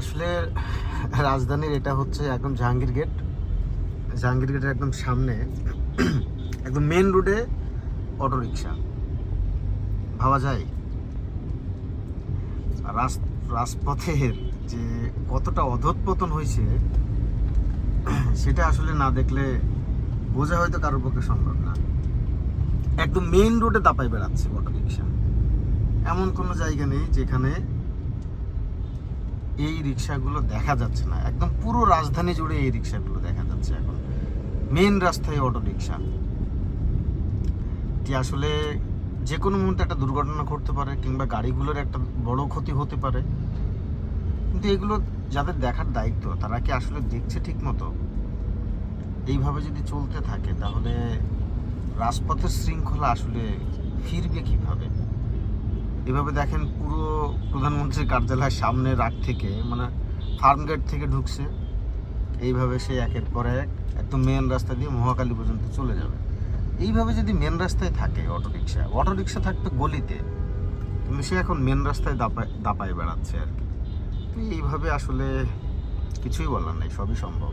আসলে রাজধানীর এটা হচ্ছে একদম জাহাঙ্গীর গেট। জাহাঙ্গীর গেটের একদম সামনে, একদম মেন রোডে অটো রিক্সা ভাবা যায়? রাস রাজপথের যে কতটা অধঃপতন হয়েছে, সেটা আসলে না দেখলে বোঝা হয়তো কারোর পক্ষে সম্ভব না। একদম মেইন রোডে দাপাই বেড়াচ্ছে অটো রিক্সা এমন কোনো জায়গা নেই যেখানে এই রিক্সাগুলো দেখা যাচ্ছে না। একদম পুরো রাজধানী জুড়ে এই রিক্সাগুলো দেখা যাচ্ছে এখন। মেন রাস্তায় অটো রিক্সা এটি আসলে যে কোনো মুহূর্তে একটা দুর্ঘটনা ঘটতে পারে কিংবা গাড়িগুলোর একটা বড় ক্ষতি হতে পারে। কিন্তু এগুলো যাদের দেখার দায়িত্ব, তারা কি আসলে দেখছে ঠিক মতো এইভাবে যদি চলতে থাকে, তাহলে রাজপথের শৃঙ্খলা আসলে ফিরবে কীভাবে? এভাবে দেখেন পুরো প্রধানমন্ত্রীর কার্যালয়ের সামনে রাগ থেকে মানে ফার্ম গেট থেকে ঢুকছে। এইভাবে সে একের পর এক একদম মেন রাস্তা দিয়ে মহাকালী পর্যন্ত চলে যাবে। এইভাবে যদি মেন রাস্তায় থাকে অটো রিক্সা অটো রিক্সা থাকতো গলিতে, কিন্তু সে এখন মেন রাস্তায় দাপায় দাপায় বেড়াচ্ছে আর কি। এইভাবে আসলে কিছুই বলার নেই, সবই সম্ভব।